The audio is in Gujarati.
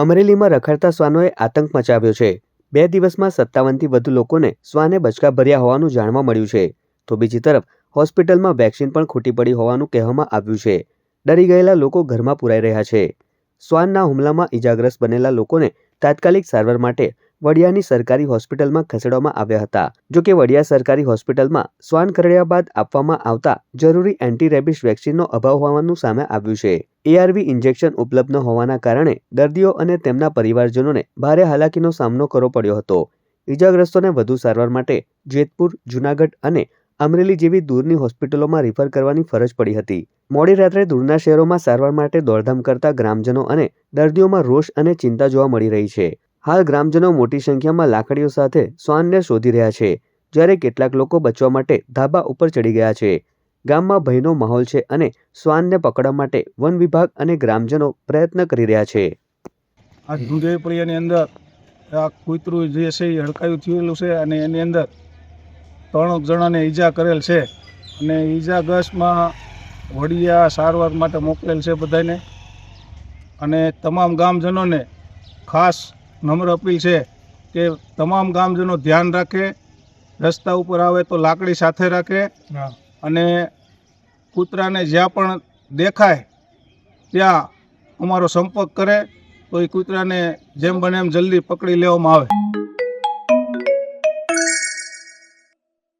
અમરેલીમાં રખડતા શ્વાનોએ આતંક મચાવ્યો છે. બે દિવસમાં સત્તાવનથી વધુ લોકોને શ્વાને બચકા ભર્યા હોવાનું જાણવા મળ્યું છે. તો બીજી તરફ, હોસ્પિટલમાં વેક્સિન પણ ખૂટી પડી હોવાનું કહેવામાં આવ્યું છે. ડરી ગયેલા લોકો ઘરમાં પુરાઈ રહ્યા છે. શ્વાનના હુમલામાં ઈજાગ્રસ્ત બનેલા લોકોને તાત્કાલિક સારવાર માટે વડિયાની સરકારી હોસ્પિટલમાં ખસેડવામાં આવ્યા હતા. જો કે વડિયા સરકારી હોસ્પિટલમાં શ્વાન કરડ્યા બાદ આપવામાં આવતા જરૂરી એન્ટી રેબિસ વેક્સિનનો અભાવ હોવાનું સામે આવ્યું છે. એઆરવી ઇન્જેક્શન ઉપલબ્ધ ન હોવાના કારણે દર્દીઓ અને તેમના પરિવારજનોને ભારે હાલાકીનો સામનો કરવો પડ્યો હતો. ઈજાગ્રસ્તોને વધુ સારવાર માટે જેતપુર, જૂનાગઢ અને અમરેલી જેવી દૂરની હોસ્પિટલોમાં રિફર કરવાની ફરજ પડી હતી. મોડી રાત્રે દૂરના શહેરોમાં સારવાર માટે દોડધામ કરતા ગ્રામજનો અને દર્દીઓમાં રોષ અને ચિંતા જોવા મળી રહી છે. હાલ ગ્રામજનો મોટી સંખ્યામાં લાકડીઓ સાથે શ્વાનને શોધી રહ્યા છે, જ્યારે કેટલાક લોકો બચવા માટે ધાબા ઉપર ચડી ગયા છે. ગામમાં ભયનો માહોલ છે અને શ્વાનને પકડવા માટે વન વિભાગ અને ગ્રામજનો પ્રયત્ન કરી રહ્યા છે. આ ધુંધેપળિયાની અંદર આ કૂતરું જે છે એ હડકાયું થયેલું છે અને એની અંદર ત્રણ જણાને ઈજા કરેલ છે. અને ઈજાગ્રસ્તમાં વડિયા સારવાર માટે મોકલેલ છે બધાને અને તમામ ગામજનોને ખાસ નમ્ર અપીલ છે કે તમામ ગામજનો ધ્યાન રાખે રસ્તા ઉપર આવે તો લાકડી સાથે રાખે અને કૂતરાને જ્યાં પણ દેખાય ત્યાં અમારો સંપર્ક કરે તો એ કૂતરાને જેમ બને એમ જલ્દી પકડી લેવામાં આવે.